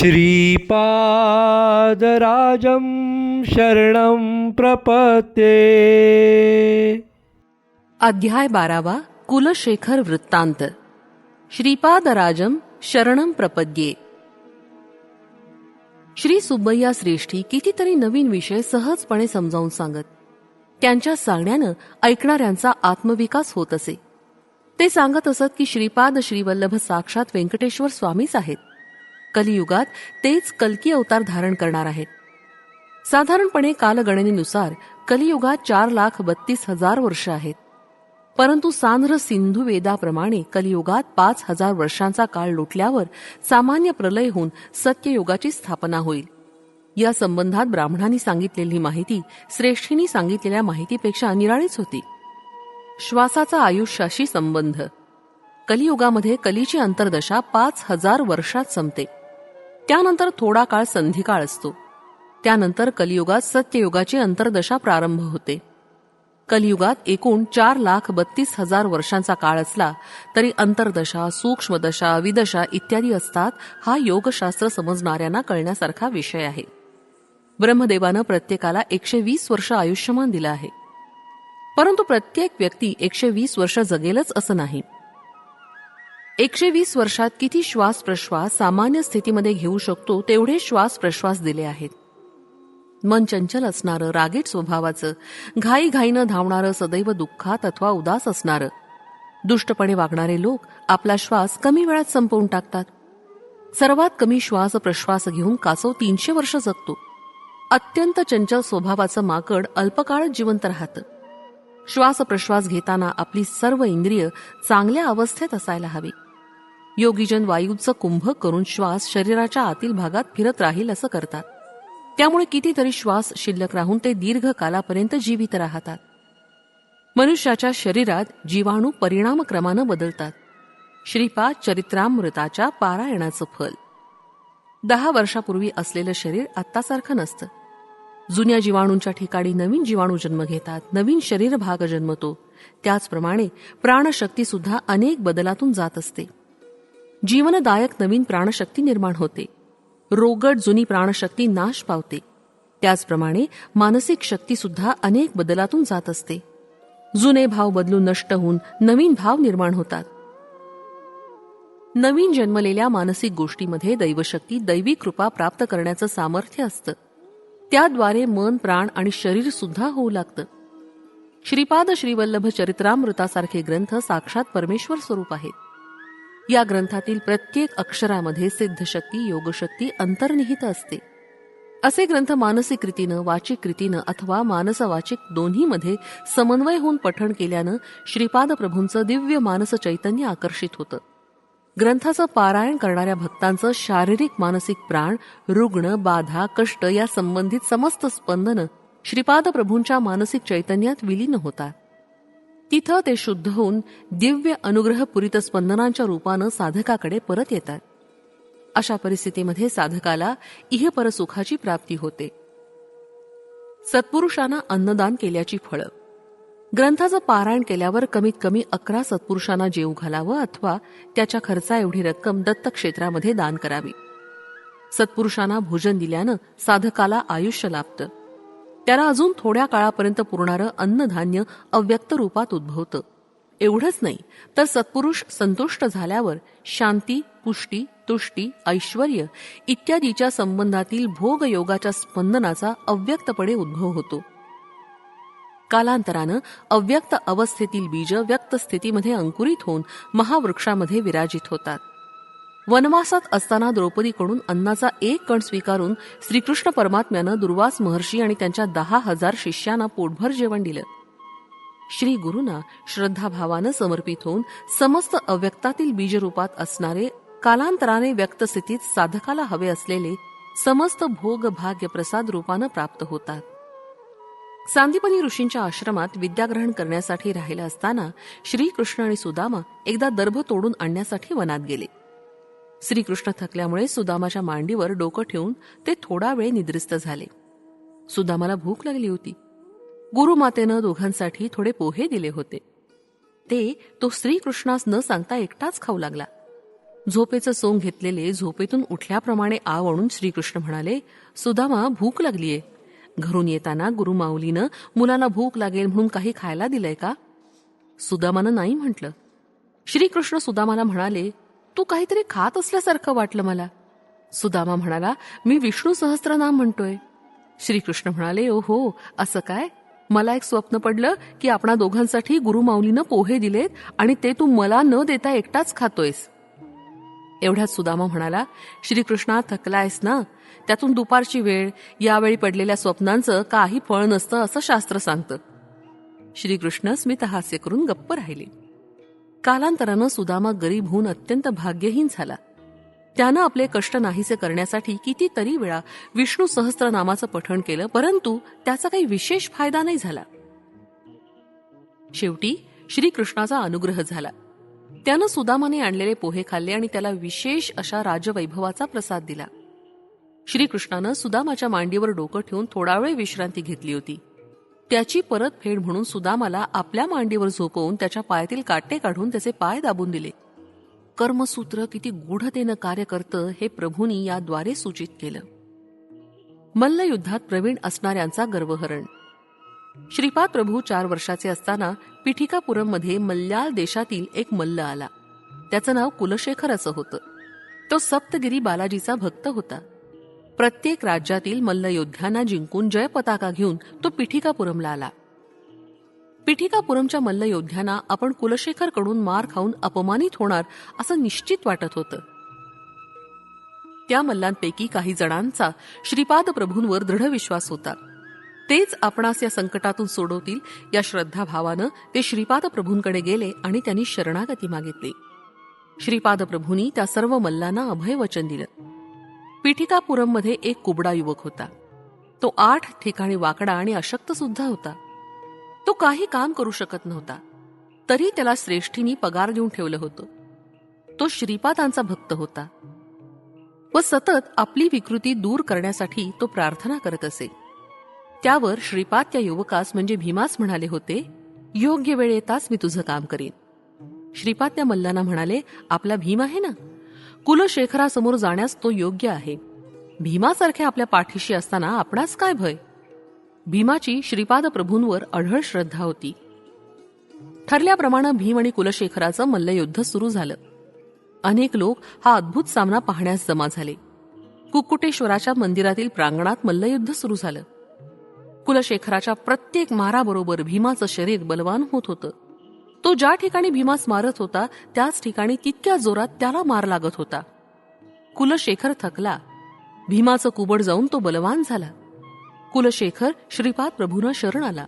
श्रीपादराजं शरणं प्रपते अध्याय बारावा कुलशेखर वृत्तांत. श्रीपादराजम शरणम प्रपद्ये. श्री सुब्बय्या श्रेष्ठी कितीतरी नवीन विषय सहजपणे समजावून सांगत त्यांच्या सांगण्यानं ऐकणाऱ्यांचा आत्मविकास होत असे. ते सांगत असत की श्रीपाद श्रीवल्लभ साक्षात व्यंकटेश्वर स्वामीच आहेत. कलियुगात तेच कल्की अवतार धारण करणार आहेत. साधारणपणे कालगणनेनुसार कलियुगात चार लाख बत्तीस हजार वर्ष आहेत. परंतु सांध्र सिंधू वेदाप्रमाणे कलियुगात पाच हजार वर्षांचा काळ लोटल्यावर सामान्य प्रलय होऊन सत्ययुगाची स्थापना होईल. या संबंधात ब्राह्मणांनी सांगितलेली माहिती श्रेष्ठींनी सांगितलेल्या माहितीपेक्षा निराळीच होती. श्वासाचा आयुष्याशी संबंध. कलियुगामध्ये कलीची अंतर्दशा पाच हजार वर्षात संपते. त्यानंतर थोडा काळ संधिकाळ असतो. त्यानंतर कलियुगात सत्ययुगाची अंतर्दशा प्रारंभ होते. कलियुगात एकूण चार लाख बत्तीस हजार वर्षांचा काळ असला तरी अंतर्दशा सूक्ष्मदशा विदशा इत्यादी असतात हा योगशास्त्र समजणाऱ्यांना कळण्यासारखा विषय आहे. ब्रह्मदेवानं प्रत्येकाला एकशे वीस वर्ष आयुष्यमान दिलं आहे. परंतु प्रत्येक व्यक्ती एकशे वीस वर्ष जगेलच असं नाही. एकशे वीस वर्षात किती श्वास प्रश्वास सामान्य स्थितीमध्ये घेऊ शकतो तेवढे श्वास प्रश्वास दिले आहेत. मन चंचल असणारं रागीट स्वभावाचं घाईघाईनं धावणारं सदैव दुःखात अथवा उदास असणारं. दुष्टपणे वागणारे लोक आपला श्वास कमी वेळात संपवून टाकतात. सर्वात कमी श्वास प्रश्वास घेऊन कासव तीनशे वर्ष जगतो. अत्यंत चंचल स्वभावाचं माकड अल्पकाळच जिवंत राहतं. श्वास प्रश्वास घेताना आपली सर्व इंद्रिय चांगल्या अवस्थेत असायला हवी. योगीजन वायूचं कुंभ करून श्वास शरीराच्या आतील भागात फिरत राहील असं करतात. त्यामुळे कितीतरी श्वास शिल्लक राहून ते दीर्घ कालापर्यंत जीवित राहतात. मनुष्याच्या शरीरात जीवाणू परिणामक्रमानं बदलतात. श्रीपाद चरित्रामृताच्या पारायणाचं फल. दहा वर्षापूर्वी असलेलं शरीर आत्तासारखं नसतं. जुन्या जीवाणूंच्या ठिकाणी नवीन जीवाणू जन्म घेतात नवीन शरीर भाग जन्मतो. त्याचप्रमाणे प्राणशक्ती सुद्धा अनेक बदलातून जात असते. जीवनदायक नवीन प्राणशक्ती निर्माण होते. रोगट जुनी प्राणशक्ती नाश पावते. त्याचप्रमाणे मानसिक शक्ती सुद्धा अनेक बदलातून जात असते. जुने भाव बदलून नष्ट होऊन नवीन भाव निर्माण होतात. नवीन जन्मलेल्या मानसिक गोष्टीमध्ये दैवशक्ती दैवी कृपा प्राप्त करण्याचं सामर्थ्य असतं. त्याद्वारे मन प्राण आणि शरीर सुद्धा होऊ लागतं. श्रीपाद श्रीवल्लभ चरित्रामृतासारखे ग्रंथ साक्षात परमेश्वर स्वरूप आहेत. या ग्रंथातील प्रत्येक अक्षरामध्ये सिद्धशक्ती योगशक्ती अंतर्निहित असते. असे ग्रंथ मानसिक रीतीनं वाचिक रीतीनं अथवा मानसवाचिक दोन्हीमध्ये समन्वय होऊन पठण केल्यानं श्रीपाद प्रभूंचं दिव्य मानस चैतन्य आकर्षित होतं. ग्रंथाचं पारायण करणाऱ्या भक्तांचं शारीरिक मानसिक प्राण रुग्ण बाधा कष्ट या संबंधित समस्त स्पंदनं श्रीपाद प्रभूंच्या मानसिक चैतन्यात विलीन होतात. तिथं ते शुद्ध होऊन दिव्य अनुग्रह पुरित स्पंदनांच्या रूपानं साधकाकडे परत येतात. अशा परिस्थितीमध्ये साधकाला इहपरसुखाची प्राप्ती होते. सत्पुरुषांना अन्नदान केल्याची फळं. ग्रंथाचं पारायण केल्यावर कमीत कमी अकरा सत्पुरुषांना जेव घालावं अथवा त्याच्या खर्चा एवढी रक्कम दत्तक्षेत्रामध्ये दान करावी. सत्पुरुषांना भोजन दिल्यानं साधकाला आयुष्य लाभतं. त्याला अजून थोड्या काळापर्यंत पुरणारं अन्नधान्य अव्यक्त रूपात उद्भवतं. एवढंच नाही तर सत्पुरुष संतुष्ट झाल्यावर शांती पुष्टी तुष्टी ऐश्वर इत्यादीच्या संबंधातील भोगयोगाच्या स्पंदनाचा अव्यक्तपणे उद्भव होतो. कालांतरानं अव्यक्त अवस्थेतील बीज व्यक्त स्थितीमध्ये अंकुरित होऊन महावृक्षामध्ये विराजित होतात. वनवासात असताना द्रौपदीकडून अन्नाचा एक कण स्वीकारून श्रीकृष्ण परमात्म्यानं दुर्वास महर्षी आणि त्यांच्या दहा हजार शिष्यांना पोटभर जेवण दिलं. श्री गुरुना श्रद्धाभावानं समर्पित होऊन समस्त अव्यक्तातील बीजरूपात असणारे कालांतराने व्यक्त स्थितीत साधकाला हवे असलेले समस्त भोग भाग्य प्रसाद रूपानं प्राप्त होतात. सांदीपनी ऋषींच्या आश्रमात विद्याग्रहण करण्यासाठी राहिला असताना श्रीकृष्ण आणि सुदामा एकदा दर्भ तोडून आणण्यासाठी वनात गेले. श्रीकृष्ण थकल्यामुळे सुदामाच्या मांडीवर डोकं ठेवून ते थोडा वेळ निद्रिस्त झाले. सुदामाला भूक लागली होती. गुरुमातेनं दोघांसाठी थोडे पोहे दिले होते. ते तो श्रीकृष्णास न सांगता एकटाच खाऊ लागला. झोपेचं सोंग घेतलेले झोपेतून उठल्याप्रमाणे आव आणून श्रीकृष्ण म्हणाले सुदामा भूक लागलीये. घरून येताना गुरुमाऊलीनं मुलांना भूक लागेल म्हणून काही खायला दिलंय का? सुदामानं नाही म्हटलं. श्रीकृष्ण सुदामाला म्हणाले तू काहीतरी खात असल्यासारखं वाटलं मला. सुदामा म्हणाला मी विष्णू सहस्त्रनाम म्हणतोय. श्रीकृष्ण म्हणाले ओ हो असं काय? मला एक स्वप्न पडलं की आपणा दोघांसाठी गुरुमाऊलीनं पोहे दिलेत आणि ते तू मला न देता एकटाच खातोयस. एवढ्यात सुदामा म्हणाला श्रीकृष्णा थकलायस ना? त्यातून दुपारची वेळ यावेळी पडलेल्या स्वप्नांचं काही फळ नसतं असं शास्त्र सांगतं. श्रीकृष्ण स्मितहास्य करून गप्प राहिले. कालांतरानं सुदामा गरीब होऊन अत्यंत भाग्यहीन झाला. त्यानं आपले कष्ट नाहीसे करण्यासाठी कितीतरी वेळा विष्णू सहस्त्रनामाचं पठण केलं परंतु त्याचा काही विशेष फायदा नाही झाला. शेवटी श्रीकृष्णाचा अनुग्रह झाला. त्यानं सुदामाने आणलेले पोहे खाल्ले आणि त्याला विशेष अशा राजवैभवाचा प्रसाद दिला. श्रीकृष्णानं सुदामाच्या मांडीवर डोकं ठेवून थोडा वेळ विश्रांती घेतली होती. त्याची परतफेड म्हणून सुदामाला आपल्या मांडीवर झोपवून त्याच्या पायातील काटे काढून त्याचे पाय दाबून दिले. कर्मसूत्र किती गूढतेनं कार्य करतं हे प्रभूंनी याद्वारे सूचित केलं. मल्लयुद्धात प्रवीण असणाऱ्यांचा गर्वहरण. श्रीपाद प्रभू चार वर्षाचे असताना पिठिकापुरममध्ये मल्याळ देशातील एक मल्ल आला. त्याचं नाव कुलशेखर असं होतं. तो सप्तगिरी बालाजीचा भक्त होता. प्रत्येक राज्यातील मल्लयोद्ध्यांना जिंकून जय पताका घेऊन तो पिठिकापुरमला आला. पिठिकापुरमच्या मल्लयोद्ध्यांना आपण कुलशेखरकडून मार खाऊन अपमानित होणार असं निश्चित वाटत होतं. त्या मल्लांपैकी काही जणांचा श्रीपाद प्रभूंवर दृढ विश्वास होता. तेच आपणास या संकटातून सोडवतील या श्रद्धाभावानं ते श्रीपाद प्रभूंकडे गेले आणि त्यांनी शरणागती मागितली. श्रीपाद प्रभूंनी त्या सर्व मल्लांना अभय वचन दिलं. पिठिकापुरममध्ये एक कुबडा युवक होता. तो आठ ठिकाणी वाकडा आणि अशक्त सुद्धा होता. तो काही काम करू शकत नव्हता. तरी त्याला श्रेष्ठीनी पगार देऊन ठेवलं होतं. तो श्रीपादांचा भक्त होता. व सतत आपली विकृती दूर करण्यासाठी तो प्रार्थना करत असे. त्यावर श्रीपाद त्या युवकास म्हणजे भीमास म्हणाले होते योग्य वेळ येताच मी तुझं काम करीन. श्रीपाद त्या मल्लांना म्हणाले आपला भीम आहे ना? कुलशेखरासमोर जाण्यास तो योग्य आहे. भीमासारखे आपल्या पाठीशी असताना आपणास काय भय? भीमाची श्रीपाद प्रभूंवर अढळ श्रद्धा होती. ठरल्याप्रमाणे भीम आणि कुलशेखराचं मल्लयुद्ध सुरू झालं. अनेक लोक हा अद्भुत सामना पाहण्यास जमा झाले. कुक्कुटेश्वराच्या मंदिरातील प्रांगणात मल्लयुद्ध सुरू झालं. कुलशेखराच्या प्रत्येक माराबरोबर भीमाचं शरीर बलवान होत होतं. तो ज्या ठिकाणी भीमास मारत होता त्याच ठिकाणी तितक्या जोरात त्याला मार लागत होता. कुलशेखर थकला. भीमाचं कुबड जाऊन तो बलवान झाला. कुलशेखर श्रीपाद प्रभूंना शरण आला.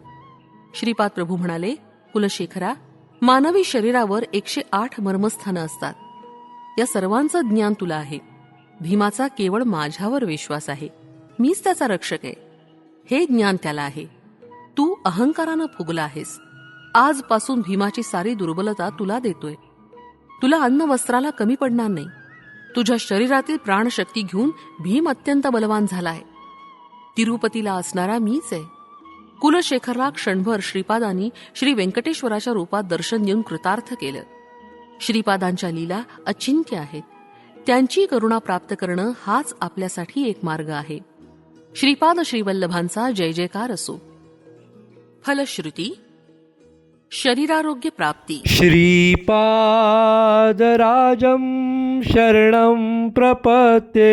श्रीपाद प्रभू म्हणाले कुलशेखरा मानवी शरीरावर एकशे आठ मर्मस्थानं असतात. या सर्वांचं ज्ञान तुला आहे. भीमाचा केवळ माझ्यावर विश्वास आहे. मीच त्याचा रक्षक आहे. हे ज्ञान त्याला आहे. तू अहंकारानं फुगला आहेस. आजपासून भीमाची सारी दुर्बलता तुला देतोय. तुला अन्न वस्त्राला कमी पडणार नाही. तुझ्या शरीरातील प्राणशक्ती घेऊन भीम अत्यंत बलवान झालाय. तिरुपतीला असणारा मीच आहे. कुलशेखरला क्षणभर श्रीपादांनी श्री व्यंकटेश्वराच्या रूपात दर्शन देऊन कृतार्थ केलं. श्रीपादांच्या लीला अचिंत्य आहेत. त्यांची करुणा प्राप्त करणं हाच आपल्यासाठी एक मार्ग आहे. श्रीपाद श्रीवल्लभांचा जय जयकार असो. फलश्रुती शरीरारोग्य प्राप्ती। श्रीपादराजं शरणं प्रपते